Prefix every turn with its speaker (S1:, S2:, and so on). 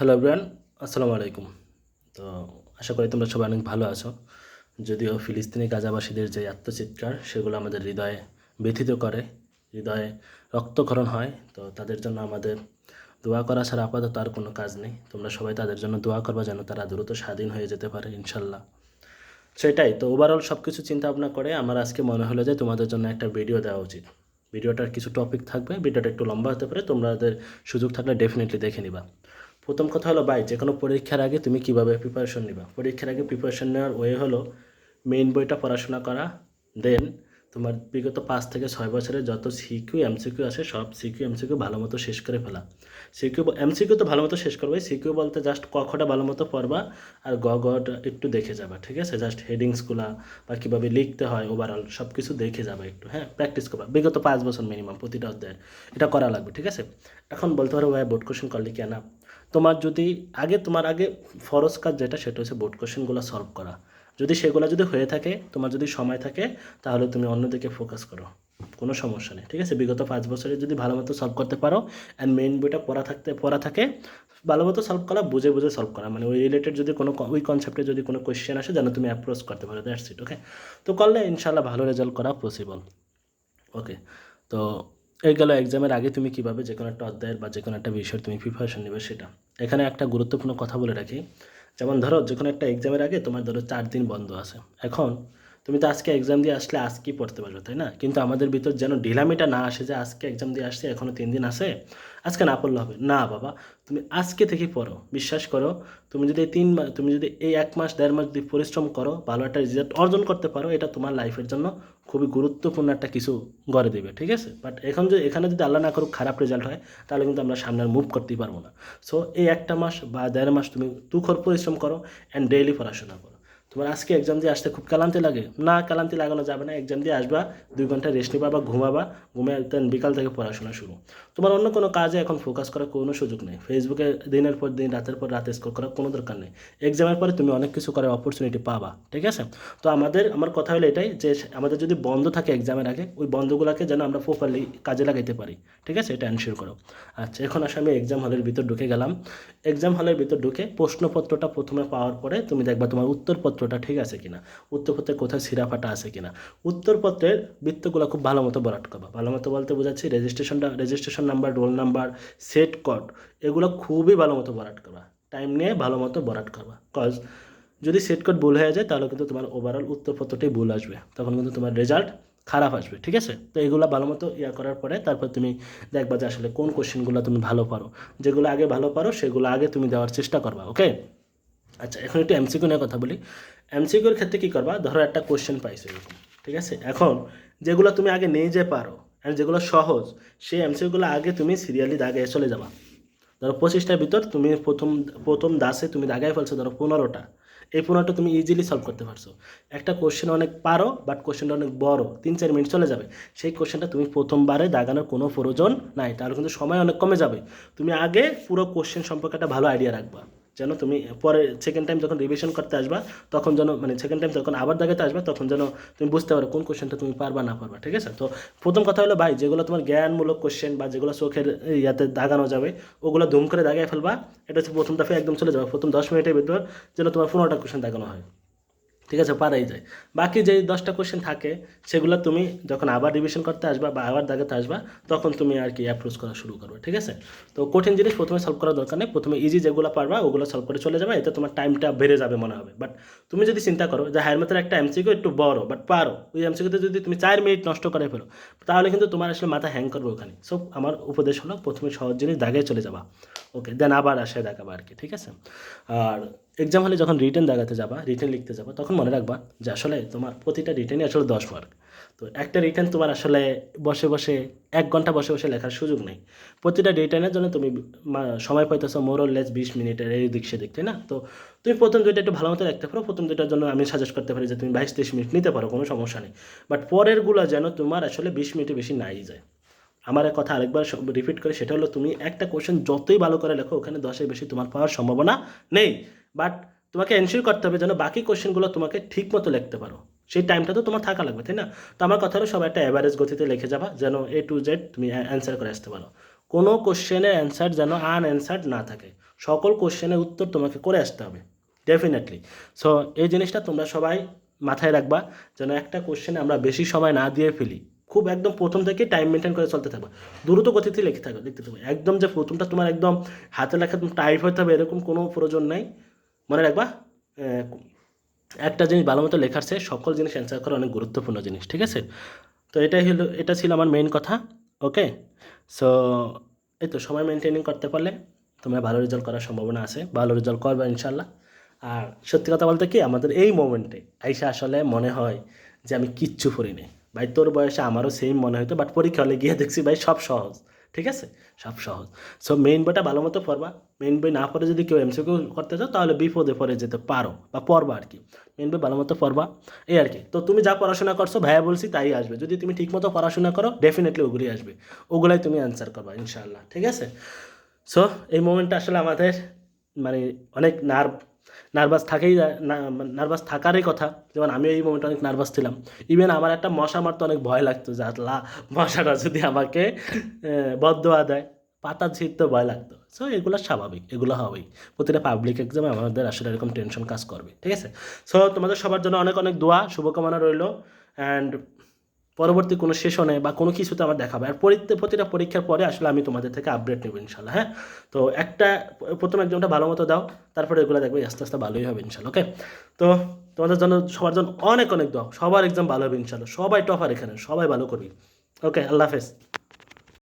S1: Hello bran আসসালামু আলাইকুম। তো আশা করি তোমরা সবাই অনেক ভালো আছো। যদিও ফিলিস্তিনি গাজাবাসীদের যে আত্মচিৎকার, সেগুলো আমাদের হৃদয়ে ব্যথিত করে, হৃদয়ে রক্তক্ষরণ হয়। তো তাদের জন্য আমাদের দোয়া করা ছাড়া আপাতত আর কোনো কাজ নেই। তোমরা সবাই তাদের জন্য দোয়া করবা যেন তারা দ্রুত স্বাধীন হয়ে যেতে পারে, ইনশাল্লাহ। সেটাই, তো ওভারঅল সব কিছু চিন্তা ভাবনা করে আমার আজকে মনে হলো যে তোমাদের জন্য একটা ভিডিও দেওয়া উচিত। ভিডিওটার কিছু টপিক থাকবে, ভিডিওটা একটু লম্বা হতে পারে তোমাদের সুযোগ থাকলে ডেফিনেটলি দেখে নিবা। প্রথম কথা হলো, ভাই যে কোনো পরীক্ষার আগে তুমি কীভাবে প্রিপারেশন নিবা? পরীক্ষার আগে প্রিপারেশন নেওয়ার ওয়ে হলো মেইন বইটা পড়াশোনা করা দেন তোমার বিগত পাঁচ থেকে ছয় বছরের যত সিকিউ এমসিকিউ আছে, সব সিকিউ এমসিকিউ ভালো মতো শেষ করে ফেলা। সিকিউ এমসিকিউ তো ভালো মতো শেষ করবে সিকিউ বলতে জাস্ট কখটা ভালো মতো পড়বা, আর গ গটা একটু দেখে যাবা, ঠিক আছে? জাস্ট হেডিংসগুলা বা কীভাবে লিখতে হয় ওভারঅল সব কিছু দেখে যাবে একটু হ্যাঁ? প্র্যাকটিস করবা। বিগত পাঁচ বছর মিনিমাম প্রতিটা অধ্যায়ের। এটা করা লাগবে, ঠিক আছে? এখন বলতে পারো, ভাই বোর্ড কোশ্চেন করলে কেন তোমার যদি আগে, তোমার আগে ফরজ কাজ যেটা, সেটা হচ্ছে বোর্ড কোশ্চেনগুলো সলভ করা। যদি সেগুলো যদি হয়ে থাকে, তোমার যদি সময় থাকে, তাহলে তুমি অন্যদিকে ফোকাস করো। কোনো সমস্যা নেই, ঠিক আছে? বিগত পাঁচ বছরে যদি ভালো মতো সলভ করতে পারো অ্যান্ড মেইন বইটা পড়া থাকতে, পড়া থাকে, ভালো মতো সলভ করা, বুঝে বুঝে সলভ করা। মানে ওই রিলেটেড যদি কোনো ওই কনসেপ্টে যদি কোনো কোয়েশ্চেন আসে, যেন তুমি অ্যাপ্রোচ করতে পারো দ্যাটস ইট ওকে তো করলে ইনশাল্লাহ ভালো রেজাল্ট করা পসিবল ওকে তো এই গেল এক্সামের আগে তুমি কীভাবে যে কোনো একটা অধ্যায়ের বা যে কোনো একটা বিষয়ের তুমি প্রিপারেশন নেবে সেটা। এখানে একটা গুরুত্বপূর্ণ কথা বলে রাখি। যেমন ধরো যে কোনো একটা এক্সামের আগে তোমার ধরো চার দিন বন্ধ আছে। এখন তুমি তো আজকে এক্সাম দিয়ে আসলে আজকেই পড়তে পারবে, তাই না? কিন্তু আমাদের ভিতর যেন ঢিলামিটা না আসে যে আজকে এক্সাম দিয়ে আসছে এখনও তিন দিন আছে, আজকে না পড়লে হবে। না বাবা, তুমি আজকে থেকে পড়ো, বিশ্বাস করো। তুমি যদি তিন মাস তুমি যদি এই এক মাস, দেড় মাস যদি পরিশ্রম করো, ভালো একটা রেজাল্ট অর্জন করতে পারো, এটা তোমার লাইফের জন্য খুবই গুরুত্বপূর্ণ একটা কিছু গড়ে দেবে, ঠিক আছে? বাট এখন যে, এখানে যদি আল্লাহ না করুক, খারাপ রেজাল্ট হয়, তাহলে কিন্তু আমরা সামনে মুভ করতেই পারব না। সো এই একটা মাস বা দেড় মাস তুমি তুখর পরিশ্রম করো অ্যান্ড ডেইলি পড়াশোনা করো। তোমার আজকে এক্সাম দিয়ে আসতে খুব ক্লান্তি লাগে? না, ক্লান্তি লাগানো যাবে না। এক্সাম দিয়ে আসবা, দুই ঘণ্টা রেস্ট নিবা বা ঘুমাবা, ঘুমে দেন বিকাল থেকে পড়াশোনা শুরু। তোমার অন্য কোনো কাজে এখন ফোকাস করার কোনো সুযোগ নেই। ফেসবুকে দিনের পর দিন, রাতের পর রাতে স্কোর করার কোনো দরকার নেই। এক্সামের পরে তুমি অনেক কিছু করার অপরচুনিটি পাবা, ঠিক আছে? তো আমাদের, আমার কথা হলো এটাই যে, আমাদের যদি বন্ধ থাকে এক্সামের আগে, ওই বন্ধগুলোকে যেন আমরা প্রপারলি কাজে লাগাইতে পারি, ঠিক আছে? এটা এনশিওর করো। আচ্ছা এখন আসলে আমি এক্সাম হলের ভিতর ঢুকে গেলাম। এক্সাম হলের ভিতর ঢুকে প্রশ্নপত্রটা প্রথমে পাওয়ার পরে তুমি দেখবা তোমার উত্তরপত্রটা ঠিক আছে কিনা? উত্তরপত্রে কোথায় সিরাফাটা আছে কিনা? উত্তরপত্রের বৃত্তগুলো খুব ভালো মতো বরাট করবা। ভালো মতো বলতে বোঝাচ্ছি রেজিস্ট্রেশনটা registration number roll number set code এগুলো খুবই ভালো মতো বরাট করবা। টাইম নিয়ে ভালো মতো বরাট করবা। কজ যদি সেট কোড ভুল হয়ে যায়, তাহলে কিন্তু তোমার ওভারঅল উত্তরপত্রটাই ভুল আসবে। তখন কিন্তু তোমার রেজাল্ট খারাপ আসবে, ঠিক আছে? তো এগুলো ভালো মতো ইয়া করার পরে তারপর তুমি দেখবা যে আসলে কোন কোশ্চেনগুলো তুমি ভালো পারো। যেগুলো আগে ভালো পারো, সেগুলো আগে তুমি দেওয়ার চেষ্টা করবা ওকে আচ্ছা এখন একটু এমসিকিউ নিয়ে কথা বলি। এমসিকিউর ক্ষেত্রে কী করবা? ধরো একটা কোশ্চেন পাইছো এরকম, ঠিক আছে? এখন যেগুলো তুমি আগে নিয়ে যে পারো অ্যান্ড যেগুলো সহজ, সেই এমসিকিউগুলো আগে তুমি সিরিয়ালি দাগে চলে যাবা। ধরো পঁচিশটার ভিতর তুমি প্রথম প্রথম দাসে তুমি দাগায় ফেলছো ধরো পনেরোটা। এই পনেরোটা তুমি ইজিলি সলভ করতে পারছ। একটা কোশ্চেন অনেক পারো বাট কোশ্চেনটা অনেক বড়, তিন চার মিনিট চলে যাবে। সেই কোশ্চেনটা তুমি প্রথমবারে দাগানোর কোনো প্রয়োজন নাই, তাহলে কিন্তু সময় অনেক কমে যাবে। তুমি আগে পুরো কোশ্চেন সম্পর্কে একটা ভালো আইডিয়া রাখবা। যেন তুমি পরে সেকেন্ড টাইম যখন রিভিশন করতে আসবা, তখন যেন মানে সেকেন্ড টাইম যখন আবার দাগাতে আসবা, তখন যেন তুমি বুঝতে পারো কোন কোশ্চেনটা তুমি পারবা না পারবা, ঠিক আছে? তো প্রথম কথা হলো ভাই, যেগুলো তোমার জ্ঞানমূলক কোশ্চেন বা যেগুলো চোখের ইয়াতে দাগানো যাবে, ওগুলো ধুম করে দাগায় ফেলবা। এটা হচ্ছে প্রথম দফে একদম চলে যাবে। প্রথম দশ মিনিটের ভিতর যেন তোমার পনেরোটা কোশ্চেন দাগানো হয়। ঠিক আছে, পারাই যায়। বাকি যে দশটা কোশ্চেন থাকে, সেগুলো তুমি যখন আবার রিভিশন করতে আসবা বা আবার দাগাতে আসবা, তখন তুমি আর কি অ্যাপ্রোচ করা শুরু করবে, ঠিক আছে? তো কঠিন জিনিস প্রথমে সলভ করার দরকার নেই। প্রথমে ইজি যেগুলো পারবা, ওগুলো সলভ করে চলে যাবে, এতে তোমার টাইমটা বেড়ে যাবে মনে হবে। বাট তুমি যদি চিন্তা করো যে হায়ার মেথের একটা এমসিকিউ একটু বড় বাট পারো, ওই এমসিকিউতে যদি তুমি চার মিনিট নষ্ট করে ফেলো, তাহলে কিন্তু তোমার আসলে মাথা হ্যাং করবে ওখানে। সো আমার উপদেশ হলো, প্রথমে সহজ জিনিস দাগে চলে যাবা। ওকে দেন আবার আসে দেখাবা আর কি, ঠিক আছে? আর এক্সাম হলে যখন রিটেন দেখাতে যাবা রিটেন লিখতে যাবা, তখন মনে রাখবা যে আসলে তোমার প্রতিটা রিটেনই আসলে দশ মার্ক তো একটা রিটেন তোমার আসলে বসে বসে, এক ঘণ্টা বসে বসে লেখার সুযোগ নেই। প্রতিটা রিটেনের জন্য তুমি সময় পাইতেছো মোর লেস বিশ মিনিটের এই দিক সেদিক, তাই না? তো তুমি প্রথম দুইটা একটু ভালো মতো দেখতে পারো, প্রথম দুইটার জন্য আমি সাজেস্ট করতে পারি যে তুমি বাইশ তেইশ মিনিট নিতে পারো, কোনো সমস্যা নেই। বাট পরেরগুলো যেন তোমার আসলে বিশ মিনিটে বেশি নাই যায়। আমার এক কথা আরেকবার রিপিট করে, সেটা হলো তুমি একটা কোশ্চেন যতই ভালো করে লেখো, ওখানে দশের বেশি তোমার পাওয়ার সম্ভাবনা নেই। বাট তোমাকে এনশিওর করতে হবে যেন বাকি কোশ্চেনগুলো তোমাকে ঠিক মতো লিখতে পারো। সেই টাইমটা তো তোমার থাকা লাগবে, তাই না? তো আমার কথা হলো সবাই একটা অ্যাভারেজ গতিতে লিখে যাবা, যেন এ টু জেড তুমি অ্যান্সার করে আসতে পারো। কোনো কোশ্চেনের অ্যান্সার যেন আনঅ্যান্সার্ড না থাকে। সকল কোশ্চেনের উত্তর তোমাকে করে আসতে হবে ডেফিনেটলি সো এই জিনিসটা তোমরা সবাই মাথায় রাখবা, যেন একটা কোশ্চেনে আমরা বেশি সময় না দিয়ে ফেলি। খুব একদম প্রথম থেকে টাইম মেনটেন করে চলতে থাকবা। দ্রুত গতিতে লিখতে থাকবে লিখতে থাকবে। একদম যে প্রথমটা তোমার একদম হাতে লেখা টাইপ হতে হবে, এরকম কোনো প্রয়োজন নাই। মনে রাখবা একটা জিনিস ভালো মতো লেখার চেয়ে সকল জিনিস অ্যান্সার করা অনেক গুরুত্বপূর্ণ জিনিস, ঠিক আছে? তো এটাই হলো, এটা ছিল আমার মেইন কথা ওকে সো এই তো সময় মেনটেনিং করতে পারলে তোমরা ভালো রেজাল্ট করার সম্ভাবনা আছে, ভালো রেজাল্ট করবে ইনশাল্লাহ আর সত্যি কথা বলতে কি, আমাদের এই মোমেন্টে আইসা আসলে মনে হয় যে আমি কিচ্ছু পড়িনি। ভাই, তোর বয়সে আমারও সেম মনে হতো বাট পরীক্ষা হলে গিয়ে দেখছি ভাই সব সহজ। ঠিক আছে? সব সহজ। সো মেইন বইটা ভালো মতো পড়বা। মেইন বই না পড়ে যদি কেউ এমসিকিউ করতে চাও, তাহলে বিপদে পড়ে যেতে পারো বা পড়বা আর কি। মেইন বই ভালো মতো পড়বা। এই আর কি। তো তুমি যা পড়াশোনা করছ, ভাইয়া বলছি তাই আসবে। যদি তুমি ঠিকমতো পড়াশোনা করো ডেফিনেটলি ওগুলি আসবে। ওগুলাই তুমি অ্যান্সার করবা ইনশাল্লাহ ঠিক আছে? সো এই মোমেন্টটা আসলে আমাদের মানে অনেক নার্ভ নার্ভাস থাকেই নার্ভাস থাকারই কথা। যেমন আমি এই মোমেন্টে অনেক নার্ভাস ছিলাম। ইভেন আমার একটা মশা মারতে অনেক ভয় লাগতো যে, আল্লাহ, মশাটা যদি আমাকে বদোয়া দেয় পাতা ছিঁড়তে ভয় লাগতো। সো এগুলো স্বাভাবিক, এগুলো হবেই। প্রতিটা পাবলিক এক্সামে আমাদের আসলে এরকম টেনশন কাজ করবে, ঠিক আছে? সো তোমাদের সবার জন্য অনেক অনেক দোয়া, শুভকামনা রইল। অ্যান্ড পরবর্তী কোনো সেশনে বা কোনো কিছুতে আমার দেখাবে আর প্রতিটা পরীক্ষার পরে আসলে আমি তোমাদের থেকে আপডেট নেব ইনশাল্লাহ হ্যাঁ? তো একটা, প্রথম একজনটা ভালো মতো দাও, তারপরে এগুলো দেখবে আস্তে আস্তে ভালোই হবে ইনশাল্লাহ ওকে তো তোমাদের জন্য, সবার জন্য অনেক অনেক দাও সবার এক্সাম ভালো হবে ইনশাল্লাহ সবাই টপার এখানে, সবাই ভালো করবি ওকে আল্লাহ হাফেজ।